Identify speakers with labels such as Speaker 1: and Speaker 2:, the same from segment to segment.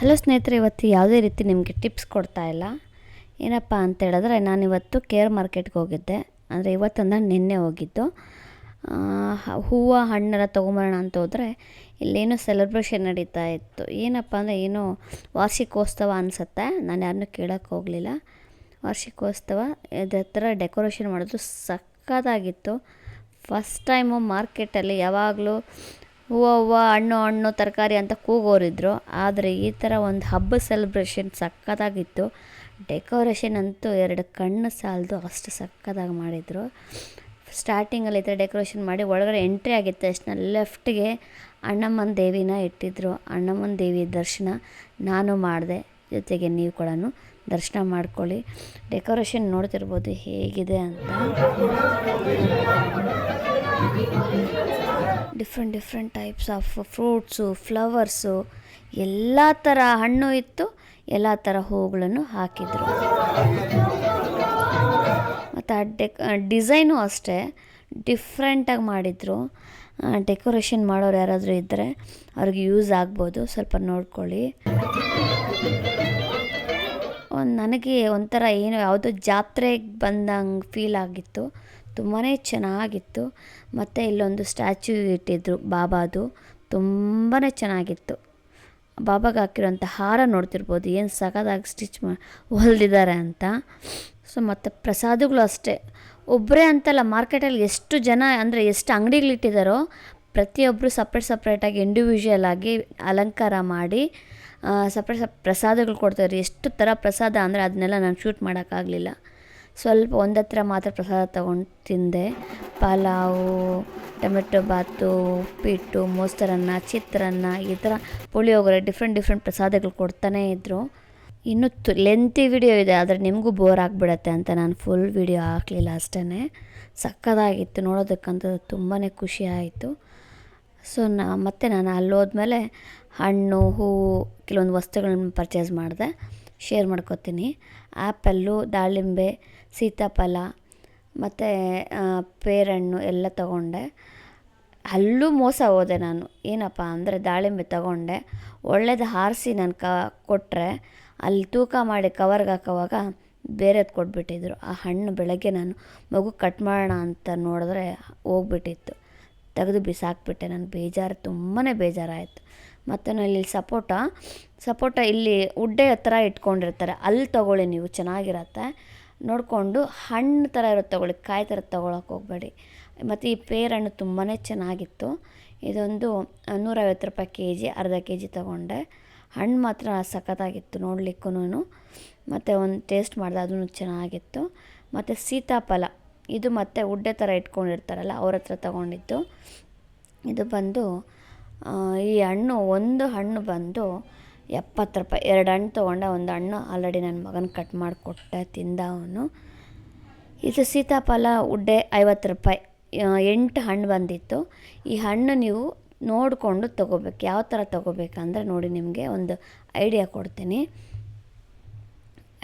Speaker 1: Hello ಸ್ನೇಹಿತರೆ, ಇವತ್ತು ಯಾವುದೇ ರೀತಿ ನಿಮಗೆ ಟಿಪ್ಸ್ ಕೊಡ್ತಾ ಇಲ್ಲ. ಏನಪ್ಪ ಅಂತ ಹೇಳಿದ್ರೆ ನಾನಿವತ್ತು ಕೇರ್ ಮಾರ್ಕೆಟ್ಗೆ ಹೋಗಿದ್ದೆ. ಅಂದರೆ ಇವತ್ತಂದ್ರೆ ನಿನ್ನೆ ಹೋಗಿದ್ದು. ಹೂವು ಹಣ್ಣೆಲ್ಲ ತೊಗೊಂಬರೋಣ ಅಂತ ಹೋದರೆ, ಇಲ್ಲೇನೋ ಸೆಲೆಬ್ರೇಷನ್ ನಡೀತಾ ಇತ್ತು. ಏನಪ್ಪ ಅಂದರೆ, ಏನೋ ವಾರ್ಷಿಕೋತ್ಸವ ಅನಿಸುತ್ತೆ. ನಾನು ಯಾರನ್ನೂ ಕೇಳೋಕ್ಕೆ ಹೋಗಲಿಲ್ಲ. ವಾರ್ಷಿಕೋತ್ಸವ ಇದ್ರ ಥರ ಡೆಕೋರೇಷನ್ ಮಾಡೋದು ಸಕ್ಕತ್ತಾಗಿತ್ತು ಫಸ್ಟ್ ಟೈಮು ಮಾರ್ಕೆಟಲ್ಲಿ ಯಾವಾಗಲೂ ಹೂವು ಹೂವು, ಹಣ್ಣು ಹಣ್ಣು, ತರಕಾರಿ ಅಂತ ಕೂಗೋರಿದ್ರು. ಆದರೆ ಈ ಥರ ಒಂದು ಹಬ್ಬ ಸೆಲೆಬ್ರೇಷನ್ ಸಕ್ಕತ್ತಾಗಿತ್ತು ಡೆಕೋರೇಷನ್ ಅಂತೂ ಎರಡು ಕಣ್ಣು ಸಾಲದು ಅಷ್ಟು ಸಕ್ಕತ್ತಾಗಿ ಮಾಡಿದರು. ಸ್ಟಾರ್ಟಿಂಗಲ್ಲಿ ಈ ಥರ ಡೆಕೋರೇಷನ್ ಮಾಡಿ ಒಳಗಡೆ ಎಂಟ್ರಿ ಆಗಿದ್ದ ತಕ್ಷಣ ಲೆಫ್ಟ್ಗೆ ಅಣ್ಣಮ್ಮನ ದೇವಿನ ಇಟ್ಟಿದ್ರು. ಅಣ್ಣಮ್ಮನ ದೇವಿ ದರ್ಶನ ನಾನು ಮಾಡಿದೆ. ಜೊತೆಗೆ ನೀವು ಕೂಡ ದರ್ಶನ ಮಾಡ್ಕೊಳ್ಳಿ. ಡೆಕೋರೇಷನ್ ನೋಡ್ತಿರ್ಬೋದು ಹೇಗಿದೆ ಅಂತ. Different different types of fruits flowers ಎಲ್ಲ ಥರ ಹಣ್ಣು ಇತ್ತು, ಎಲ್ಲ ಥರ ಹೂಗಳನ್ನು ಹಾಕಿದರು. ಮತ್ತು ಆ ಡೆಕ್ ಡಿಸೈನು ಅಷ್ಟೇ ಡಿಫ್ರೆಂಟಾಗಿ ಮಾಡಿದರು. ಡೆಕೋರೇಷನ್ ಮಾಡೋರು ಯಾರಾದರೂ ಇದ್ದರೆ ಅವ್ರಿಗೆ ಯೂಸ್ ಆಗ್ಬೋದು, ಸ್ವಲ್ಪ ನೋಡ್ಕೊಳ್ಳಿ. ಒಂದು ನನಗೆ ಒಂಥರ ಏನು, ಯಾವುದೋ ಜಾತ್ರೆಗೆ ಬಂದಂಗೆ ಫೀಲ್ ಆಗಿತ್ತು. ತುಂಬಾ ಚೆನ್ನಾಗಿತ್ತು. ಮತ್ತು ಇಲ್ಲೊಂದು ಸ್ಟ್ಯಾಚ್ಯು ಇಟ್ಟಿದ್ರು ಬಾಬಾದು. ತುಂಬಾ ಚೆನ್ನಾಗಿತ್ತು. ಬಾಬಾಗೆ ಹಾಕಿರೋಂಥ ಹಾರ ನೋಡ್ತಿರ್ಬೋದು. ಏನು ಸಖದಾಗಿ ಸ್ಟಿಚ್ ಮಾ ಹೊಲ್ದಿದ್ದಾರೆ ಅಂತ. ಸೊ, ಮತ್ತು ಪ್ರಸಾದಗಳು ಅಷ್ಟೇ. ಒಬ್ಬರೇ ಅಂತಲ್ಲ, ಮಾರ್ಕೆಟಲ್ಲಿ ಎಷ್ಟು ಜನ, ಅಂದರೆ ಎಷ್ಟು ಅಂಗಡಿಗಳಿಟ್ಟಿದ್ದಾರೋ ಪ್ರತಿಯೊಬ್ಬರು ಸಪ್ರೇಟ್ ಸಪ್ರೇಟಾಗಿ ಇಂಡಿವಿಜುವಲ್ ಆಗಿ ಅಲಂಕಾರ ಮಾಡಿ ಸಪ್ರೇಟ್ ಸಪ್ ಪ್ರಸಾದಗಳು ಕೊಡ್ತಾರೆ ಎಷ್ಟು ಥರ ಪ್ರಸಾದ ಅಂದರೆ ಅದನ್ನೆಲ್ಲ ನಾನು ಶೂಟ್ ಮಾಡೋಕ್ಕಾಗಲಿಲ್ಲ. ಸ್ವಲ್ಪ ಒಂದತ್ರ ಮಾತ್ರ ಪ್ರಸಾದ ತಗೊಂಡು ತಿಂದೆ. ಪಲಾವು, ಟೊಮೆಟೊ ಬಾತು, ಉಪ್ಪಿಟ್ಟು, ಮೊಸರನ್ನ, ಚಿತ್ರಾನ್ನ ಈ ಥರ ಪುಳಿಯೋಗರೆ ಡಿಫ್ರೆಂಟ್ ಡಿಫ್ರೆಂಟ್ ಪ್ರಸಾದಗಳು ಕೊಡ್ತಾನೇ ಇದ್ದರು ಇನ್ನೂ ತು ಲೆಂತಿ ವಿಡಿಯೋ ಇದೆ, ಆದರೆ ನಿಮಗೂ ಬೋರ್ ಆಗಿಬಿಡತ್ತೆ ಅಂತ ನಾನು ಫುಲ್ ವಿಡಿಯೋ ಹಾಕಲಿಲ್ಲ ಅಷ್ಟೇ ಸಕ್ಕದಾಗಿತ್ತು, ನೋಡೋದಕ್ಕಂತೂ ತುಂಬಾ ಖುಷಿ ಆಯಿತು. ಸೊ ನಾ, ಮತ್ತೆ ನಾನು ಅಲ್ಲಿ ಹೋದ್ಮೇಲೆ ಹಣ್ಣು, ಹೂವು, ಕೆಲವೊಂದು ವಸ್ತುಗಳನ್ನ ಪರ್ಚೇಸ್ ಮಾಡಿದೆ. ಶೇರ್ ಮಾಡ್ಕೊತೀನಿ. ಆ್ಯಪಲ್ಲು ದಾಳಿಂಬೆ, ಸೀತಾಫಲ ಮತ್ತು ಪೇರಣ್ಣು ಎಲ್ಲ ತಗೊಂಡೆ. ಅಲ್ಲೂ ಮೋಸ ಹೋದೆ ನಾನು. ಏನಪ್ಪ ಅಂದರೆ ದಾಳಿಂಬೆ ತಗೊಂಡೆ. ಒಳ್ಳೇದು ಹಾರಿಸಿ ನಾನು ಕ ಕೊಟ್ಟರೆ ಅಲ್ಲಿ ತೂಕ ಮಾಡಿ ಕವರ್ಗೆ ಹಾಕೋವಾಗ ಬೇರೆದು ಕೊಟ್ಬಿಟ್ಟಿದ್ರು. ಆ ಹಣ್ಣು ಬೆಳಗ್ಗೆ ನಾನು ಮಗು ಕಟ್ ಮಾಡೋಣ ಅಂತ ನೋಡಿದ್ರೆ ಹೋಗ್ಬಿಟ್ಟಿತ್ತು. ತೆಗೆದು ಬಿಸಾಕ್ಬಿಟ್ಟೆ. ನನಗೆ ಬೇಜಾರು ತುಂಬಾ ಬೇಜಾರಾಯಿತು. ಮತ್ತು ಇಲ್ಲಿ ಸಪೋಟ. ಸಪೋಟ ಇಲ್ಲಿ ಉಡ್ಡೆ ಹತ್ರ ಇಟ್ಕೊಂಡಿರ್ತಾರೆ. ಅಲ್ಲಿ ತೊಗೊಳ್ಳಿ ನೀವು, ಚೆನ್ನಾಗಿರತ್ತೆ. ನೋಡಿಕೊಂಡು ಹಣ್ಣು ಥರ ಇರೋದು ತೊಗೊಳ್ಳಿ, ಕಾಯಿ ಥರ ತೊಗೊಳಕ್ಕೆ ಹೋಗಬೇಡಿ. ಮತ್ತು ಈ ಪೇರಣ್ಣು ತುಂಬಾ ಚೆನ್ನಾಗಿತ್ತು. ಇದೊಂದು ನೂರೈವತ್ತು ರೂಪಾಯಿ ಕೆ ಜಿ ಅರ್ಧ ಕೆ ಜಿ ತೊಗೊಂಡೆ. ಹಣ್ಣು ಮಾತ್ರ ಸಖತ್ತಾಗಿತ್ತು ನೋಡ್ಲಿಕ್ಕೂ ಮತ್ತು ಒಂದು ಟೇಸ್ಟ್ ಮಾಡಿದೆ, ಅದೂ ಚೆನ್ನಾಗಿತ್ತು. ಮತ್ತು ಸೀತಾಫಲ, ಇದು ಮತ್ತು ಉಡ್ಡೆ ಥರ ಇಟ್ಕೊಂಡಿರ್ತಾರಲ್ಲ, ಅವ್ರ ಹತ್ರ ತೊಗೊಂಡಿದ್ದು. ಇದು ಬಂದು ಈ ಹಣ್ಣು, ಒಂದು ಹಣ್ಣು ಬಂದು ಎಪ್ಪತ್ತು ರೂಪಾಯಿ, ಎರಡು ಹಣ್ಣು ತೊಗೊಂಡ ಒಂದು ಹಣ್ಣು ಆಲ್ರೆಡಿ ನನ್ನ ಮಗನ ಕಟ್ ಮಾಡಿಕೊಟ್ಟೆ, ತಿಂದ ಅವನು. ಇದು ಸೀತಾಫಲ, ಉಡ್ಡೆ ಐವತ್ತು ರೂಪಾಯಿ ಎಂಟು ಹಣ್ಣು ಬಂದಿತ್ತು. ಈ ಹಣ್ಣು ನೀವು ನೋಡಿಕೊಂಡು ತೊಗೋಬೇಕು, ಯಾವ ಥರ ತೊಗೋಬೇಕಂದ್ರೆ ನೋಡಿ ನಿಮಗೆ ಒಂದು ಐಡಿಯಾ ಕೊಡ್ತೀನಿ.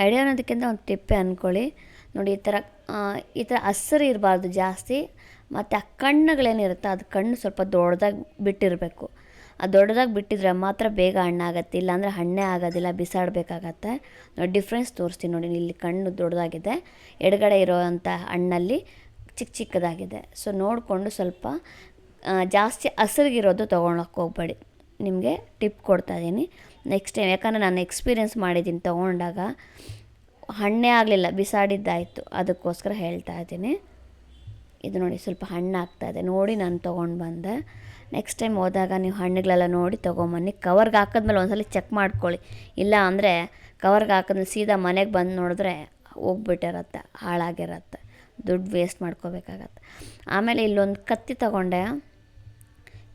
Speaker 1: ಐಡಿಯಾ ಅನ್ನೋದಕ್ಕಿಂತ ಒಂದು ಟಿಪ್ಪೆ ಅಂದ್ಕೊಳ್ಳಿ ನೋಡಿ ಈ ಥರ ಈ ಥರ ಹಸಿರು ಇರಬಾರ್ದು ಜಾಸ್ತಿ. ಮತ್ತು ಆ ಕಣ್ಣುಗಳೇನಿರುತ್ತೆ ಅದು ಕಣ್ಣು ಸ್ವಲ್ಪ ದೊಡ್ಡದಾಗಿ ಬಿಟ್ಟಿರಬೇಕು. ಆ ದೊಡ್ಡದಾಗಿ ಬಿಟ್ಟಿದ್ರೆ ಮಾತ್ರ ಬೇಗ ಹಣ್ಣಾಗತ್ತೆ, ಇಲ್ಲಾಂದರೆ ಹಣ್ಣೇ ಆಗೋದಿಲ್ಲ, ಬಿಸಾಡಬೇಕಾಗತ್ತೆ. ನೋಡಿ ಡಿಫ್ರೆನ್ಸ್ ತೋರಿಸ್ತೀನಿ ನೋಡಿ, ಇಲ್ಲಿ ಕಣ್ಣು ದೊಡ್ಡದಾಗಿದೆ, ಎಡಗಡೆ ಇರೋವಂಥ ಹಣ್ಣಲ್ಲಿ ಚಿಕ್ಕ ಚಿಕ್ಕದಾಗಿದೆ. ಸೊ ನೋಡಿಕೊಂಡು ಸ್ವಲ್ಪ ಜಾಸ್ತಿ ಹಸಿರಿಗಿರೋದು ತೊಗೊಳಕ್ಕೆ ಹೋಗ್ಬೇಡಿ. ನಿಮಗೆ ಟಿಪ್ ಕೊಡ್ತಾ ಇದ್ದೀನಿ ನೆಕ್ಸ್ಟ್ ಟೈಮ್ ಯಾಕಂದರೆ ನಾನು ಎಕ್ಸ್ಪೀರಿಯೆನ್ಸ್ ಮಾಡಿದ್ದೀನಿ, ತೊಗೊಂಡಾಗ ಹಣ್ಣೇ ಆಗಲಿಲ್ಲ, ಬಿಸಾಡಿದ್ದಾಯಿತು. ಅದಕ್ಕೋಸ್ಕರ ಹೇಳ್ತಾ ಇದ್ದೀನಿ. ಇದು ನೋಡಿ ಸ್ವಲ್ಪ ಹಣ್ಣು ಆಗ್ತಾಯಿದೆ ನೋಡಿ ನಾನು ತೊಗೊಂಡು ಬಂದೆ. ನೆಕ್ಸ್ಟ್ ಟೈಮ್ ಹೋದಾಗ ನೀವು ಹಣ್ಣುಗಳೆಲ್ಲ ನೋಡಿ ತೊಗೊಂಬನ್ನಿ. ಕವರ್ಗೆ ಹಾಕಿದ್ಮೇಲೆ ಒಂದ್ಸಲ ಚೆಕ್ ಮಾಡ್ಕೊಳ್ಳಿ. ಇಲ್ಲ ಅಂದರೆ ಕವರ್ಗೆ ಹಾಕಿದ್ಮೇಲೆ ಸೀದಾ ಮನೆಗೆ ಬಂದು ನೋಡಿದ್ರೆ ಹೋಗ್ಬಿಟ್ಟಿರತ್ತೆ, ಹಾಳಾಗಿರತ್ತೆ. ದುಡ್ಡು ವೇಸ್ಟ್ ಮಾಡ್ಕೋಬೇಕಾಗತ್ತೆ. ಆಮೇಲೆ ಇಲ್ಲೊಂದು ಕತ್ತಿ ತಗೊಂಡೆ.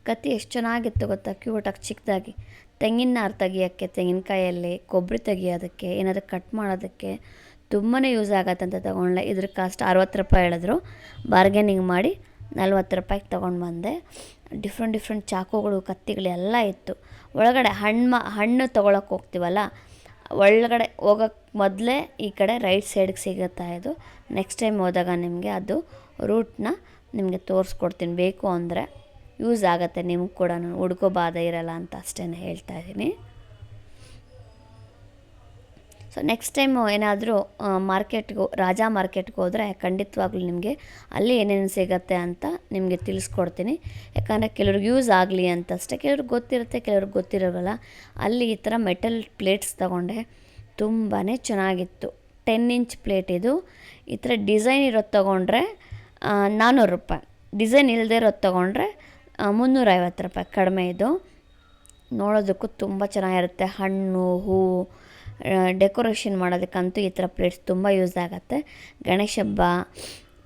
Speaker 1: ಕತ್ತಿ ಎಷ್ಟು ಚೆನ್ನಾಗಿತ್ತು ಗೊತ್ತಾ? ಕ್ಯೂಟಾಗಿ ಚಿಕ್ಕದಾಗಿ ತೆಂಗಿನ ನಾರು ತೆಗಿಯೋಕ್ಕೆ, ತೆಂಗಿನಕಾಯಲ್ಲಿ ಕೊಬ್ಬರಿ ತೆಗಿಯೋದಕ್ಕೆ, ಏನಾದರೂ ಕಟ್ ಮಾಡೋದಕ್ಕೆ ತುಂಬಾ ಯೂಸ್ ಆಗತ್ತಂತ ತೊಗೊಂಡೆ ಇದ್ರ ಕಾಸ್ಟ್ ಅರವತ್ತು ರೂಪಾಯಿ ಹೇಳಿದ್ರು. ಬಾರ್ಗೇನಿಂಗ್ ಮಾಡಿ ನಲ್ವತ್ತು ರೂಪಾಯಿಗೆ ತೊಗೊಂಡು ಬಂದೆ. ಡಿಫ್ರೆಂಟ್ ಡಿಫ್ರೆಂಟ್ ಚಾಕುಗಳು, ಕತ್ತಿಗಳು ಎಲ್ಲ ಇತ್ತು. ಒಳಗಡೆ ಹಣ್ಣು ಹಣ್ಣು ತೊಗೊಳಕ್ಕೆ ಹೋಗ್ತೀವಲ್ಲ, ಒಳಗಡೆ ಹೋಗೋಕ್ಕೆ ಮೊದಲೇ ಈ ಕಡೆ ರೈಟ್ ಸೈಡ್ಗೆ ಸಿಗುತ್ತಾ ಇದು. ನೆಕ್ಸ್ಟ್ ಟೈಮ್ ಹೋದಾಗ ನಿಮಗೆ ಅದು ರೂಟ್ನ ನಿಮಗೆ ತೋರಿಸ್ಕೊಡ್ತೀನಿ. ಬೇಕು ಅಂದರೆ ಯೂಸ್ ಆಗುತ್ತೆ ನಿಮ್ಗೆ ಕೂಡ ಹುಡ್ಕೋ ಬಾಧೆ ಇರಲ್ಲ ಅಂತ ಅಷ್ಟೇ ಹೇಳ್ತಾ ಇದ್ದೀನಿ. ಸೊ ನೆಕ್ಸ್ಟ್ ಟೈಮು ಏನಾದರೂ ಮಾರ್ಕೆಟ್ಗೆ, ರಾಜಾ ಮಾರ್ಕೆಟ್ಗೆ ಹೋದರೆ ಖಂಡಿತವಾಗ್ಲೂ ನಿಮಗೆ ಅಲ್ಲಿ ಏನೇನು ಸಿಗತ್ತೆ ಅಂತ ನಿಮಗೆ ತಿಳಿಸ್ಕೊಡ್ತೀನಿ. ಯಾಕಂದರೆ ಕೆಲವ್ರಿಗೆ ಯೂಸ್ ಆಗಲಿ ಅಂತ ಅಷ್ಟೇ. ಕೆಲವ್ರಿಗೆ ಗೊತ್ತಿರುತ್ತೆ, ಕೆಲವ್ರಿಗೆ ಗೊತ್ತಿರೋಲ್ಲ ಅಲ್ಲಿ ಈ ಥರ ಮೆಟಲ್ ಪ್ಲೇಟ್ಸ್ ತೊಗೊಂಡೆ. ತುಂಬಾ ಚೆನ್ನಾಗಿತ್ತು. ಟೆನ್ ಇಂಚ್ ಪ್ಲೇಟ್ ಇದು. ಈ ಥರ ಡಿಸೈನ್ ಇರೋದು ತೊಗೊಂಡ್ರೆ ನಾನ್ನೂರು ರೂಪಾಯಿ. ಡಿಸೈನ್ ಇಲ್ಲದೆ ಇರೋದು ತೊಗೊಂಡ್ರೆ ಮುನ್ನೂರೈವತ್ತು ರೂಪಾಯಿ ಕಡಿಮೆ ಇದು. ನೋಡೋದಕ್ಕೂ ತುಂಬ ಚೆನ್ನಾಗಿರುತ್ತೆ. ಹಣ್ಣು ಹೂವು ಡೆಕೋರೇಷನ್ ಮಾಡೋದಕ್ಕಂತೂ ಈ ಥರ ಪ್ಲೇಟ್ಸ್ ತುಂಬ ಯೂಸ್ ಆಗುತ್ತೆ. ಗಣೇಶ ಹಬ್ಬ,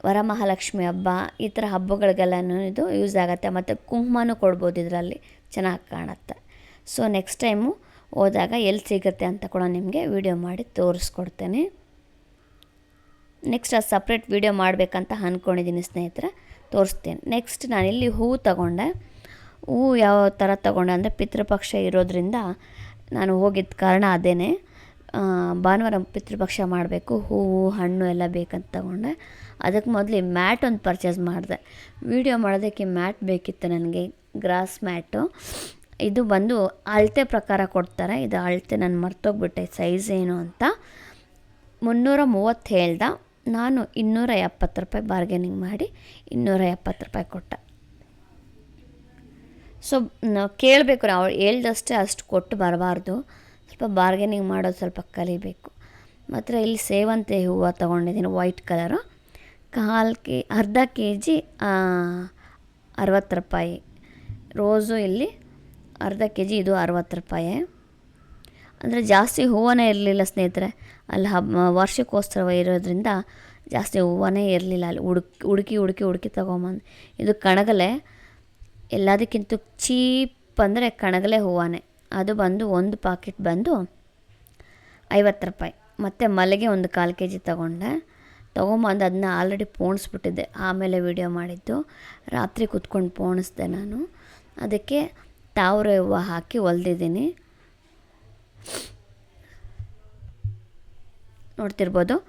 Speaker 1: ವರಮಹಾಲಕ್ಷ್ಮಿ ಹಬ್ಬ, ಈ ಥರ ಹಬ್ಬಗಳಿಗೆಲ್ಲನೂ ಇದು ಯೂಸ್ ಆಗುತ್ತೆ. ಮತ್ತು ಕುಂಕುಮನೂ ಕೊಡ್ಬೋದು ಇದರಲ್ಲಿ, ಚೆನ್ನಾಗಿ ಕಾಣುತ್ತೆ. ಸೊ ನೆಕ್ಸ್ಟ್ ಟೈಮು ಹೋದಾಗ ಎಲ್ಲಿ ಸಿಗುತ್ತೆ ಅಂತ ಕೂಡ ನಿಮಗೆ ವಿಡಿಯೋ ಮಾಡಿ ತೋರಿಸ್ಕೊಡ್ತೇನೆ. ನೆಕ್ಸ್ಟ್ ಅದು ಸಪ್ರೇಟ್ ವಿಡಿಯೋ ಮಾಡಬೇಕಂತ ಅಂದ್ಕೊಂಡಿದ್ದೀನಿ ಸ್ನೇಹಿತರೆ, ತೋರಿಸ್ತೇನೆ. ನೆಕ್ಸ್ಟ್ ನಾನು ಇಲ್ಲಿ ಹೂವು ತಗೊಂಡೆ. ಹೂವು ಯಾವ ಥರ ತಗೊಂಡೆ ಅಂದರೆ ಪಿತೃಪಕ್ಷ ಇರೋದ್ರಿಂದ ನಾನು ಹೋಗಿದ್ದ ಕಾರಣ ಅದೇ ಭಾನುವಾರ ಪಿತೃಪಕ್ಷ ಮಾಡಬೇಕು, ಹೂವು, ಹಣ್ಣು ಎಲ್ಲ ಬೇಕಂತ ತಗೊಂಡೆ. ಅದಕ್ಕೆ ಮೊದಲು ಮ್ಯಾಟ್ ಒಂದು ಪರ್ಚೇಸ್ ಮಾಡಿದೆ. ವೀಡಿಯೋ ಮಾಡೋದಕ್ಕೆ ಮ್ಯಾಟ್ ಬೇಕಿತ್ತು ನನಗೆ ಗ್ರಾಸ್ ಮ್ಯಾಟು. ಇದು ಬಂದು ಅಳತೆ ಪ್ರಕಾರ ಕೊಡ್ತಾರೆ. ಇದು ಅಳತೆ ನಾನು ಮರ್ತೋಗ್ಬಿಟ್ಟೆ ಸೈಜ್ ಏನು ಅಂತ. ಮುನ್ನೂರ ಮೂವತ್ತು ಹೇಳ್ದ. ನಾನು ಇನ್ನೂರ ಎಪ್ಪತ್ತು ರೂಪಾಯಿ ಬಾರ್ಗೇನಿಂಗ್ ಮಾಡಿ ಇನ್ನೂರ ಎಪ್ಪತ್ತು ರೂಪಾಯಿ ಕೊಟ್ಟೆ. ಸೊ ಕೇಳಬೇಕು ನಾವು ಹೇಳ್ದಷ್ಟೇ ಅಷ್ಟು ಕೊಟ್ಟು ಬರಬಾರ್ದು. ಸ್ವಲ್ಪ ಬಾರ್ಗೇನಿಂಗ್ ಮಾಡೋದು ಸ್ವಲ್ಪ ಕಲಿಬೇಕು. ಮಾತ್ರ ಇಲ್ಲಿ ಸೇವಂತಿ ಹೂವು ತೊಗೊಂಡಿದ್ದೀನಿ ವೈಟ್ ಕಲರು ಕಾಲು ಕೆ, ಅರ್ಧ ಕೆ ಜಿ ಅರವತ್ತು ರೂಪಾಯಿ. ರೋಸು ಇಲ್ಲಿ ಅರ್ಧ ಕೆ ಜಿ ಇದು ಅರವತ್ತು ರೂಪಾಯಿ. ಅಂದರೆ ಜಾಸ್ತಿ ಹೂವನೇ ಇರಲಿಲ್ಲ ಸ್ನೇಹಿತರೆ, ಅಲ್ಲಿ ಹಬ್ಬ ವಾರ್ಷಿಕೋತ್ಸವ ಇರೋದ್ರಿಂದ ಜಾಸ್ತಿ ಹೂವನೇ ಇರಲಿಲ್ಲ ಅಲ್ಲಿ. ಹುಡುಕಿ ಹುಡುಕಿ ಹುಡುಕಿ ಹುಡುಕಿ ತೊಗೊಂಬಂದು. ಇದು ಕಣಗಲೆ, ಎಲ್ಲದಕ್ಕಿಂತ ಚೀಪ್ ಅಂದರೆ ಕಣಗಲೆ ಹೂವನೇ. ಅದು ಬಂದು ಒಂದು ಪಾಕೆಟ್ ಬಂದು ಐವತ್ತು ರೂಪಾಯಿ. ಮತ್ತು ಮಲ್ಲಿಗೆ ಒಂದು ಕಾಲು ಕೆ ಜಿ ತೊಗೊಂಡೆ. ತೊಗೊಂಬಂದು ಅದನ್ನ ಆಲ್ರೆಡಿ ಪೋಣಿಸ್ಬಿಟ್ಟಿದ್ದೆ. ಆಮೇಲೆ ವಿಡಿಯೋ ಮಾಡಿದ್ದು. ರಾತ್ರಿ ಕುತ್ಕೊಂಡು ಪೋಣಿಸ್ದೆ ನಾನು. ಅದಕ್ಕೆ ತಾವರೆ ಹೂವು ಹಾಕಿ ಹೊಲ್ದಿದ್ದೀನಿ. ನೋಡ್ತಿರ್ಬೋದು?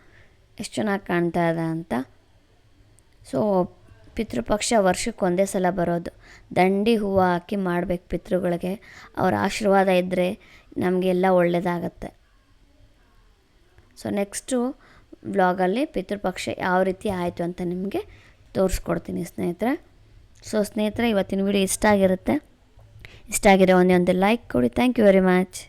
Speaker 1: ಎಷ್ಟು ಚೆನ್ನಾಗಿ ಕಾಣ್ತಾ ಇದೆ ಅಂತ. ಸೊ ಪಿತೃಪಕ್ಷ ವರ್ಷಕ್ಕೊಂದೇ ಸಲ ಬರೋದು. ದಂಡಿ ಹೂವು ಹಾಕಿ ಮಾಡಬೇಕು ಪಿತೃಗಳಿಗೆ. ಅವ್ರ ಆಶೀರ್ವಾದ ಇದ್ದರೆ ನಮಗೆಲ್ಲ ಒಳ್ಳೆಯದಾಗತ್ತೆ ಸೊ ನೆಕ್ಸ್ಟು ಬ್ಲಾಗಲ್ಲಿ ಪಿತೃಪಕ್ಷ ಯಾವ ರೀತಿ ಆಯಿತು ಅಂತ ನಿಮಗೆ ತೋರಿಸ್ಕೊಡ್ತೀನಿ ಸ್ನೇಹಿತರೆ. ಸೊ ಸ್ನೇಹಿತರೆ, ಇವತ್ತಿನ ವಿಡಿಯೋ ಇಷ್ಟ ಆಗಿರುತ್ತೆ. ಇಷ್ಟ ಆಗಿರೋ ಒಂದೇ ಒಂದು ಲೈಕ್ ಕೊಡಿ. Thank you very much